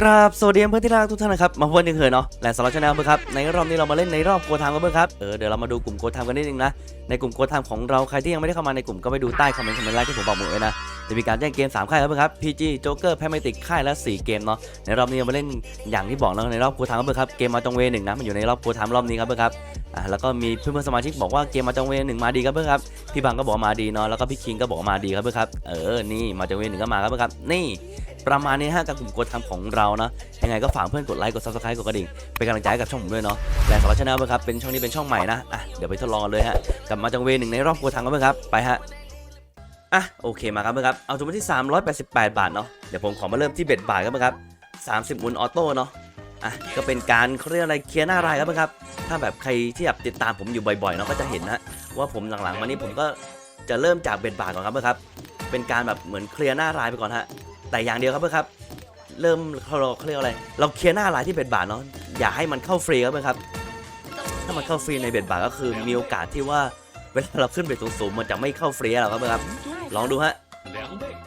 กราบสวัสดีเพื่อนที่รักทุกท่านนะครับมาพบกันอีกเคยเนาะและสำหรับชาแนลเพื่อนครับในรอบนี้เรามาเล่นในรอบโกทามกันเพื่อนครับเออเดี๋ยวเรามาดูกลุ่มโกทามกันนิดนึงนะในกลุ่มโกทามของเราใครที่ยังไม่ได้เข้ามาในกลุ่มก็ไปดูใต้คอมเมนต์คอมเมนต์ไลน์ที่ผมบอกหมดไว้นะ จะมีการแจ้งเกม 3 ค่ายครับเพื่อครับ PG Joker p a m a t i c ค่ายละ 4 เกมเนาะในรอบนี้เรามาเล่นอย่างที่บอกแล้วในรอบโกทามครับเพื่อครับ เกมมาจงเวหนึ่งนะมันอยู่ในรอบโกทามรอบนี้ครับเพื่อครับอะแล้วก็มีเพื่อนๆสมาชิกบอกว่าเกมมาจงเวหนึ่งมาดีครับเพื่อนครับพี่บังก็บอกมาดีเนาะแล้วก็พี่คิงก็บอกมาดีครับเพื่อนครับเออนี่มาจงเวหนึ่งก็มาครับเพื่อนครับนี่ประมาณนี้ฮะกับกลุ่มโกทามของเรานะยังไงก็ฝากเพื่อนกดไลค์กด subscribe กดกระดิ่งเป็นกำลังใจกับช่องผมด้วยเนาะและสำหรับช anel ครับเป็นช่องนี้เป็นช่องใหม่นะอะเดี๋ยวไปทดลองกันเลยฮะกับมาจังเวหนึ่งในรอบโกทังกันเพื่อนครับไปฮะ อะโอเคมาครับเพื่อนครับเอาจำนวนที่ 388 บาทเนาะเดี๋ยวผมขอมาเริ่มที่เบ็ดบาทครับเพื่อนครับ30มุนออโต้เนาะอะก็เป็นการเขาเรียกอะไรเคลียร์หน้ารายครับเพื่อนครับถ้าแบบใครที่แบบติดตามผมอยู่บ่อยๆเนาะก็จะเห็นนะว่าผมหลังๆมานี้ผมก็จะเริ่มจากเบ็ดบาทก่อนครับเพื่อนครับเป็นการแบบเหมือนเคลียร์หน้ารายไปก่อนฮะแต่อย่างเดียวครับเพื่อนครับเริ่มเขาเขาเรียกอะไร เราเคลียร์หน้าลายที่เบ็ดบาทเนาะอย่าให้มันเข้าฟรีครับเพื่อนครับถ้ามันเข้าฟรีในเบ็ดบาทก็คือมีโอกาสที่ว่าเวลาเราขึ้นเบ็ดสูงๆมันจะไม่เข้าฟรีหรอกครับเพื่อนครับ ลองดูฮะ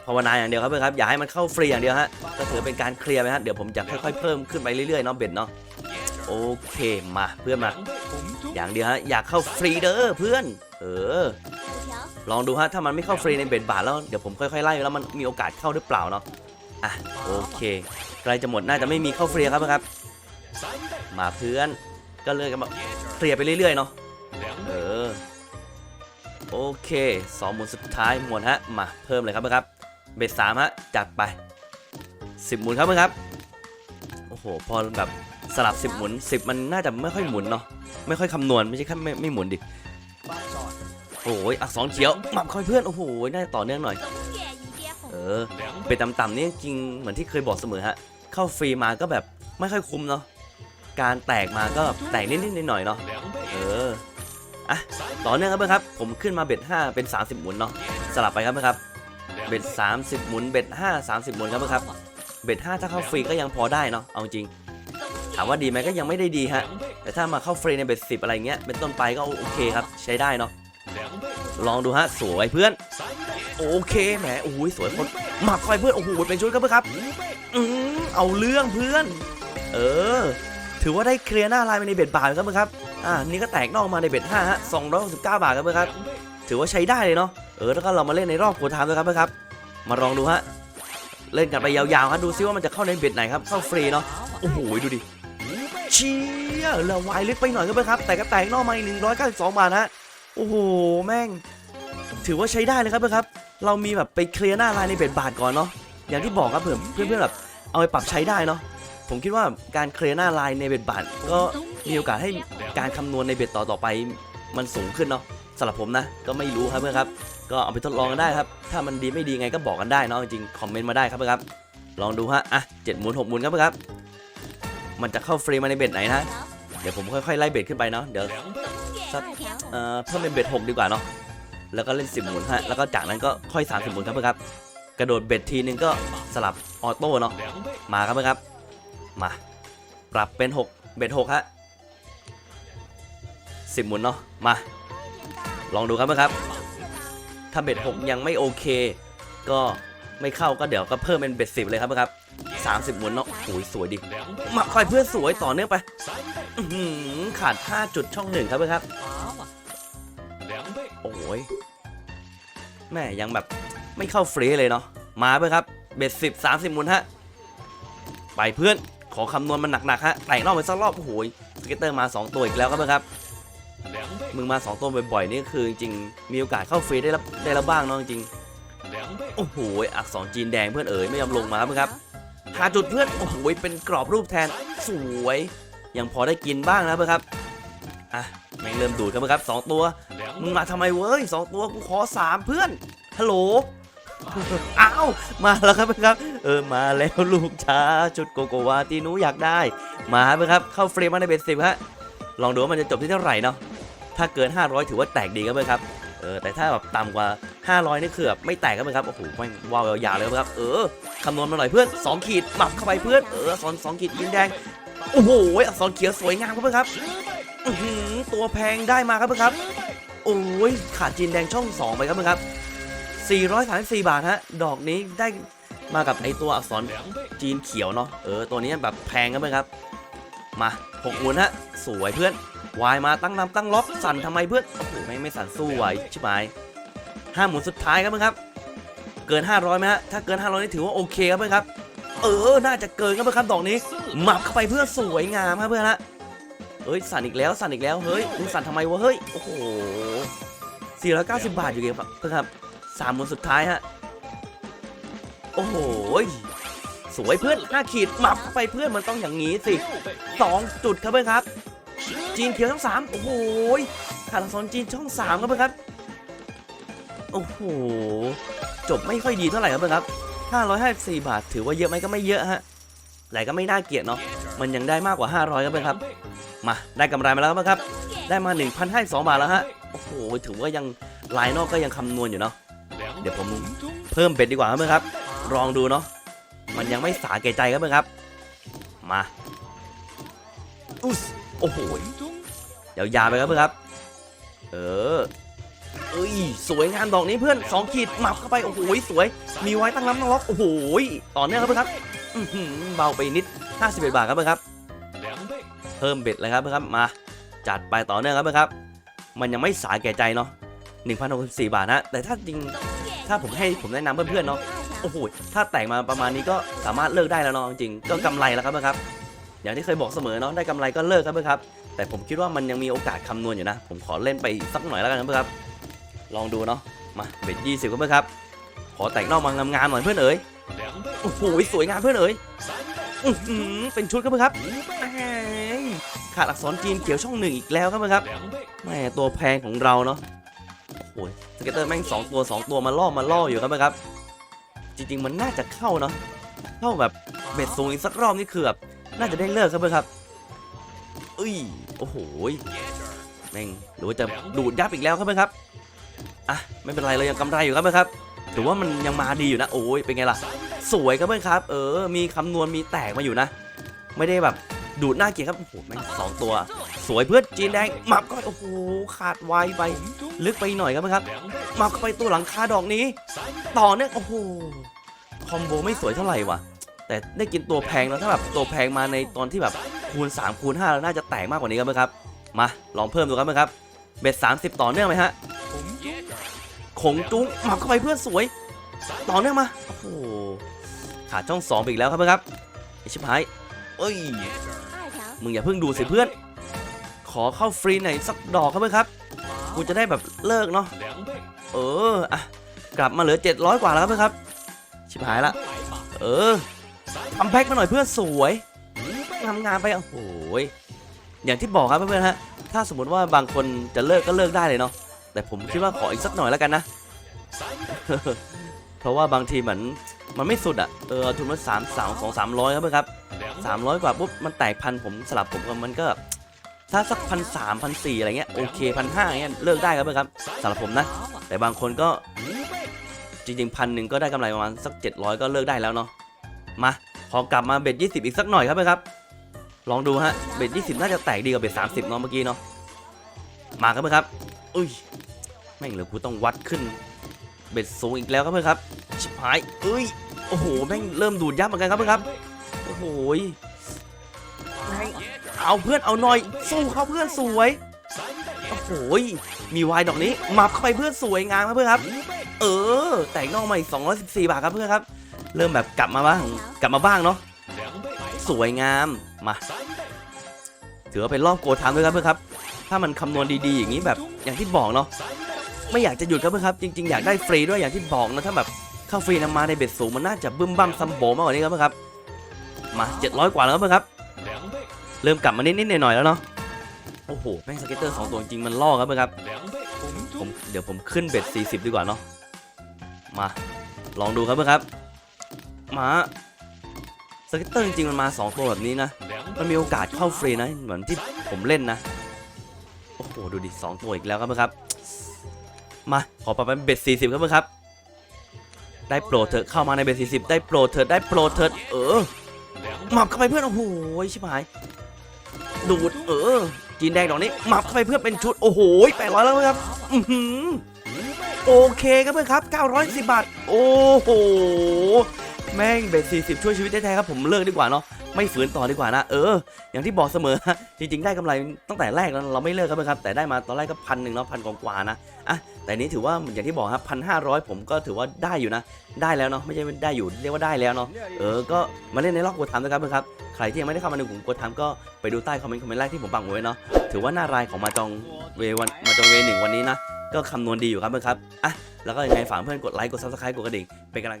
ภาวนาอย่างเดียวครับเพื่อนครับอย่าให้มันเข้าฟรีอย่างเดียวฮะก็ถือเป็นการเคลียร์ไปฮะเดี๋ยวผมจะค่อยๆเพิ่มขึ้นไปเรื่อยๆเนาะเบ็ดเนาะโอเคมาเพื่อนมา อย่างเดียวฮะอยากเข้าฟรีเด้อเพื่อน เออ ลองดูฮะถ้ามันไม่เข้าฟรีในเบ็ดบาทแล้วเดี๋ยวผมค่อยๆไล่แล้วมันมีโอกาสเข้าหรือเปล่าเนาะอะโอเคใกล้จะหมดน่าจะไม่มีเข้าฟรีครับครับ มาเพื่อนก็เลยกันมาเคลียร์ไปเรื่อยๆเนาะ โอเคสองหมุนสุดท้ายหมดฮะมาเพิ่มเลยครับครับเบ็ดสามฮะจัดไปสิบหมุนครับครับโอ้โหพอแบบสลับสิบหมุนสิบมันน่าจะไม่ค่อยหมุนเนาะไม่ค่อยคำนวณไม่ใช่แค่ไม่ไม่หมุนดิโอ้ยอักษรเขียวหมับคอยเพื่อนโอ้โหน่าจะต่อเนื่องหน่อยเออเป็นต่ำๆนี่จริงเหมือนที่เคยบอกเสมอฮะเข้าฟรีมาก็แบบไม่ค่อยคุ้มเนาะการแตกมาก็แบบแตกนิดๆหน่อยๆเนาะเออ อะต่อเนื่องครับเพื่อนครับ ผมขึ้นมาเบ็ด5เป็น 30 หมุนเนาะสลับไปครับเพื่อนครับ เบ็ด30 หมุนเบ็ด5 30 หมุนครับเพื่อนครับเบ็ด5ถ้าเข้าฟรีก็ยังพอได้เนาะเอาจริง ถามว่าดีไหมก็ยังไม่ได้ดีฮะแต่ถ้ามาเข้าฟรีในเบ็ด10 อะไรเงี้ยเป็นต้นไปก็โอเคครับใช้ได้เนาะลองดูฮะสวยเพื่อนโอเคแหมโอ้ยสวยคนหมักไฟเพื่อนโอ้โหเป็นชุดครับเพื่อนครับอืมเอาเรื่องเพื่อน เออ ถือว่าได้เคลียร์หน้าลายไปในเบ็ดบาทครับเพื่อนครับ อ่านี่ก็แตกนอกมาในเบ็ดห้าฮะสองร้อยหกสิบเก้าบาทครับเพื่อนครับ ถือว่าใช้ได้เลยเนาะ เออ แล้วก็เรามาเล่นในรอบโคทามด้วยครับเพื่อนครับ มาลองดูฮะ เล่นกันไปยาวๆฮะ ดูซิว่ามันจะเข้าในเบ็ดไหนครับ เข้าฟรีเนาะ โอ้โห ดูดิ เชียเหลือวายลึกไปหน่อยครับเพื่อนครับ แต่ก็แตกนอกมาอีกหนึ่งร้อยเก้าสิบสองบาทฮะ โอ้โห แม่ง ถือว่าใช้ได้เลยครับเพื่อนครับ เรามีแบบไปเคลียร์หน้าลายในเบ็ดบาทก่อนเนาะ อย่างที่บอกครับเพื่อนเพื่อนๆแบบเอาไปปรับใช้ได้เนาะ ผมคิดว่าการเคลียร์หน้าลายในเบ็ดบาทก็มีโอกาสให้ การคำนวณในเบ็ดต่อต่อไป มันสูงขึ้นเนาะสำหรับผมนะก็ไม่รู้ครับเพื่อนครับ ก็เอาไปทดลองกันได้ครับ ถ้ามันดีไม่ดีไงก็บอกกันได้เนาะจริงคอมเมนต์มาได้ครับเพื่อนครับ ลองดูฮะอะเจ็ดหมุนหกหมุนครับเพื่อนครับ มันจะเข้าฟรีมาในเบ็ดไหนนะเดี๋ยวผมค่อยๆไล่เบ็ดขึ้นไปเนาะเดี๋ยวเอ่อเพิ่มเป็นเบ็ดหกดีกว่าเนาะแล้วก็เล่น10หมุนฮะแล้วก็จากนั้นก็ค่อย30หมุนครับเพื่อนครับ กระโดดเบ็ดทีนึงก็สลับออโต้เนาะมาครับเพื่อนครับ มาปรับเป็น 6 เบ็ด6ฮะ 10 หมุนเนาะมา ลองดูครับเพื่อนครับ ถ้าเบ็ด6ยังไม่โอเค ก็ไม่เข้าก็เดี๋ยวก็เพิ่มเป็นเบ็ด10 เลยครับเพื่อนครับ 30 หมุนเนาะโอ้ยสวยดิมาคอยเพื่อสวยต่อเนื่องไปอื้อหือขาด 5 จุดช่องหนึ่งครับเพื่อนครับโอ้ยแม่ยังแบบไม่เข้าฟรีเลยเนาะมาเพื่อนครับเบ็ดสิบสามสิบมุนฮะไปเพื่อนขอคำนวณมันหนักๆฮะแต่งนอกไปสักรอบโอ้โหสเก็ตเตอร์มา 2 ตัวอีกแล้วครับเพื่อนครับ มึงมา2ตัวบ่อยๆนี่คือจริงๆมีโอกาสเข้าฟรีได้แล้วได้แล้วบ้างเนาะจริงๆโอ้โหอักษรจีนแดงเพื่อนเอ๋ยไม่ยอมลงมาครับเพื่อนครับหาจุดเพื่อนโอ้โหเป็นกรอบรูปแทนสวยยังพอได้กินบ้างนะเพื่อนครับอะแม่งเริ่มดูดครับเพื่อนครับสองตัวมึงมาทำไมเว้ยสองตัวกูขอสามเพื่อนฮัลโหลอ้าวมาแล้วครับครับ เออมาแล้วลูกช้าจุดโกโกวาที่หนูอยากได้ มาครับครับเข้าเฟรมมาในเบ็ดสิบฮะลองดูว่ามันจะจบที่เท่าไหร่เนาะ ถ้าเกิน 500 ถือว่าแตกดีครับครับเออแต่ถ้าแบบต่ำกว่า 500นี่คือแบบไม่แตกครับครับโอ้โหแม่ว้าวยาวๆเลยครับเออคำนวณมาหน่อยเพื่อน2ขีดหมับเข้าไปเพื่อนเออสอนสองขีดยิงแดงโอ้โหอักษรเขียวสวยงามครับเพื่อนครับอื้อหือตัวแพงได้มาครับเพื่อนครับโอ้ยขาดจีนแดงช่อง 2 ไปครับเพื่อนครับ434 บาทฮะดอกนี้ได้มากับไอตัวอักษรจีนเขียวเนาะเออตัวนี้แบบแพงครับเพื่อนครับมาหกหมุนฮะสวยเพื่อน วายมาตั้งนำตั้งล็อกสั่นทำไมเพื่อนโอ้โหไม่ไม่สั่นสู้ไหวใชิบหายห้าหมุนสุดท้ายครับเพื่อนครับ เกิน 500ไหมฮะถ้าเกิน 500นี่ถือว่าโอเคครับเพื่อนครับ เออน่าจะเกินครับเพื่อนครับดอกนี้หมับเข้าไปเพื่อสวยงามครับเพื่อนฮะเฮ้ยสั่นอีกแล้วสั่นอีกแล้วเฮ้ยมึงสั่นทำไมวะเฮ้ยโอ้โห490 บาทอยู่เกมเพื่อนครับสามหมุนสุดท้ายฮะโอ้โหสวยเพื่อนห้าขีดหมับเข้าไปเพื่อนมันต้องอย่างนี้สิสองจุดครับเพื่อนครับ จีนเขียวช่องสามโอ้โหขาดอักษรจีนช่องสามครับเพื่อนครับ โอ้โห จบไม่ค่อยดีเท่าไหร่ครับเพื่อนครับ554 บาท ถือว่าเยอะไหมก็ไม่เยอะฮะแต่ก็ไม่น่าเกลียดเนาะ มันยังได้มากกว่า 500ครับเพื่อนครับ มาได้กำไรมาแล้วครับ ได้มา 1,052 บาทแล้วฮะ โอ้โห ถือว่ายังลายนอกก็ยังคำนวณอยู่เนาะ เดี๋ยวผมเพิ่มเบ็ดดีกว่าครับเพื่อนครับ ลองดูเนาะ มันยังไม่สาแก่ใจครับเพื่อนครับ มาอุ๊ โอ้โหเดี๋ยวยาวไปครับเพื่อนครับ เออเอ้ยสวยงามดอกนี้เพื่อนสองขีดหมับเข้าไปโอ้โหสวย มีไว้ตั้งรับตั้งล็อกโอ้โหต่อเนื่องครับเพื่อนครับเบาไปนิด51บาทครับเพื่อนครับ เพิ่มเบ็ดเลยครับเพื่อนครับมาจัดไปต่อเนื่องครับเพื่อนครับ มันยังไม่สาแก่ใจเนาะ1,064บาทนะแต่ถ้าจริงถ้าผมให้ผมแนะนำเพื่อนๆเนาะโอ้โหถ้าแต่งมาประมาณนี้ก็สามารถเลิกได้แล้วเนาะจริงก็กำไรแล้วครับเพื่อนครับ อย่างที่เคยบอกเสมอเนาะได้กำไรก็เลิกครับเพื่อนครับ แต่ผมคิดว่ามันยังมีโอกาสคำนวณอยู่นะ ผมขอเล่นไปสักหน่อยแล้วกันะเพื่อนครับ ลองดูเนาะมาเบ็ดยี่สิบครับเพื่อนครับ ขอแต่งนอกมางามๆหน่อยเพื่อนเอ๋ยโอ้โหสวยงามเพื่อนเอ๋ยอื้อหือเป็นชุดครับเพื่อนครับแหมขาดอักษรจีนเขียวช่องหนึ่งอีกแล้วครับเพื่อนครับแหมตัวแพงของเราเนาะโอ้ยสเก็ตเตอร์แม่งสองตัวสองตัวมาล่อมาล่ออยู่ครับเพื่อนครับ จริงๆมันน่าจะเข้าเนาะเข้าแบบเบ็ดสูงอีกสักรอบนี่คือแบบ น่าจะได้เลิกครับเพื่อนครับเอ้ยโอ้โหแม่งหรือว่าจะดูดยับอีกแล้วครับเพื่อนครับอะไม่เป็นไรเรายังกำไรอยู่ครับเพื่อนครับถือว่ามันยังมาดีอยู่นะโอ้ยเป็นไงล่ะ สวยครับเพื่อนครับ เออ มีคำนวณมีแตกมาอยู่นะ ไม่ได้แบบดูดหน้าเกลียดครับโอ้โหแม่งสองตัว สวยเพื่อนจีนแดงหมับก็โอ้โหขาดไวไป ลึกไปหน่อยครับเพื่อนครับหมับเข้าไปตัวหลังคาดอกนี้ ต่อเนื่องโอ้โหคอมโบไม่สวยเท่าไหร่ว่ะ แต่ได้กินตัวแพงแล้วถ้าแบบตัวแพงมาในตอนที่แบบคูณ3คูณ5แล้วน่าจะแตกมากกว่านี้ครับเพื่อนครับมาลองเพิ่มดูครับเพื่อนครับเบ็ด30 ต่อเนื่องไหมฮะขงจุ้งหมับเข้าไปเพื่อนสวย ต่อเนื่องมาโอ้โหขาดช่องสองอีกแล้วครับเพื่อนครับไอชิบหายเอ้ยมึงอย่าเพิ่งดูสิเพื่อน ขอเข้าฟรีหน่อยสักดอกครับเพื่อนครับกูจะได้แบบเลิกเนาะเอออะกลับมาเหลือ 700 กว่าแล้วครับเพื่อนครับ ชิบหายละ เออ ทำแพ็คมาหน่อยเพื่อนสวยทำงานไปโอ้โหยอย่างที่บอกครับเพื่อนๆฮะถ้าสมมติว่าบางคนจะเลิกก็เลิกได้เลยเนาะแต่ผมคิดว่าขออีกสักหน่อยแล้วกันนะ เพราะว่าบางทีเหมือนมันไม่สุดอะเออทุนมาสามสามสองสามร้อยครับเพื่อนครับสามร้อยกว่าปุ๊บมันแตกพันผมสลับผมก็มันก็ถ้าสักพันสามพันสี่อะไรเงี้ยโอเคพันห้าเงี้ยเลิกได้ครับเพื่อนครับสำหรับผมนะ แต่บางคนก็จริงๆพันหนึ่งก็ได้กำไรประมาณสัก 700 ก็เลิกได้แล้วเนาะมา ขอกลับมาเบ็ด20 อีกสักหน่อยครับเพื่อนครับ ลองดูฮะ เบ็ด20 น่าจะแตกดีกว่าเบ็ด30เนาะเมื่อกี้เนาะ มาครับเพื่อนครับ อุ้ย แม่งเหลือกูต้องวัดขึ้น เบ็ดสูงอีกแล้วครับเพื่อนครับ ชิบหายเอ้ย โอ้โห แม่งเริ่มดูดยับเหมือนกันครับเพื่อนครับ โอ้โหเอาเพื่อนเอาหน่อย สู้เขาเพื่อนสวย โอ้โห มีวายดอกนี้มับเข้าไปเพื่อนสวยงามครับเพื่อนครับ เออ แตกนอกมาอีก214 บาทครับเพื่อนครับ เริ่มแบบกลับมาบ้าง กลับมาบ้างเนาะสวยงามมาถือว่าเป็นรอบโกทามด้วยครับเพื่อนครับ ถ้ามันคำนวณดีๆอย่างนี้แบบอย่างที่บอกเนาะไม่อยากจะหยุดครับเพื่อนครับ จริง ๆ อยากได้ฟรีด้วยอย่างที่บอกนะถ้าแบบเข้าฟรีนำมาในเบ็ดสูงมันน่าจะบึ้มบั้มซัมโบมากกว่านี้ครับเพื่อนครับ มา 700 กว่าแล้วเพื่อนครับ เริ่มกลับมานิดๆหน่อยๆแล้วเนาะโอ้โหแม่งสเก็ตเตอร์สองตัวจริงมันล่อครับเพื่อนครับผมเดี๋ยวผมขึ้นเบ็ด40 ดีกว่าเนาะมา ลองดูครับเพื่อนครับ มาสเก็ตเตอร์จริงๆมันมา 2 ตัวแบบนี้นะ มันมีโอกาสเข้าฟรีนะ เหมือนที่ผมเล่นนะ โอ้โห ดูดิสองตัวอีกแล้วครับเพื่อนครับ มา ขอปเป็นเบ็ด40 ครับเพื่อนครับ ได้โปรเถอะเข้ามาในเบ็ด40 ได้โปรเถอะได้โปรเถอะเออหมับเข้าไปเพื่อน โอ้โห ชิบหาย ดูด เออ จีนแดงดอกนี้หมับเข้าไปเพื่อนเป็นชุด โอ้โห800แล้วครับ อือหือโอเคครับเพื่อนครับ 910 บาท โอ้โห แม่งเบสสี่สิบช่วยชีวิตแท้ๆครับผมเลิกดีกว่าเนาะไม่ฝืนต่อดีกว่านะเออ อย่างที่บอกเสมอจริงๆ ได้กำไรตั้งแต่แรกแล้วเราไม่เลิกครับเพื่อนครับแต่ได้มาตอนแรกก็พันหนึ่งเนาะพันกว่าๆนะอะแต่นี้ถือว่าอย่างที่บอกครับพันห้าร้อยผมก็ถือว่าได้อยู่นะ ได้แล้วเนาะไม่ใช่ได้อยู่เรียกว่าได้แล้วเนาะเออก็มาเล่นในรอบโกดทามนะครับเพื่อนครับใครที่ยังไม่ได้เข้ามาในกลุ่มโกดทามก็ไปดูใต้คอมเมนต์คอมเมนต์แรกที่ผมปักไว้เนาะถือว่าหน้ารายของมาจองเววันมาจองเวหนึ่งวันนี้นะก็คำนวณดีอยู่ครับเพื่อนครับอะแล้วก็ยังไงฝากเพื่อนกดไลค์กดซับสไครต์กดกระดิ่งเป็นกำลังใจ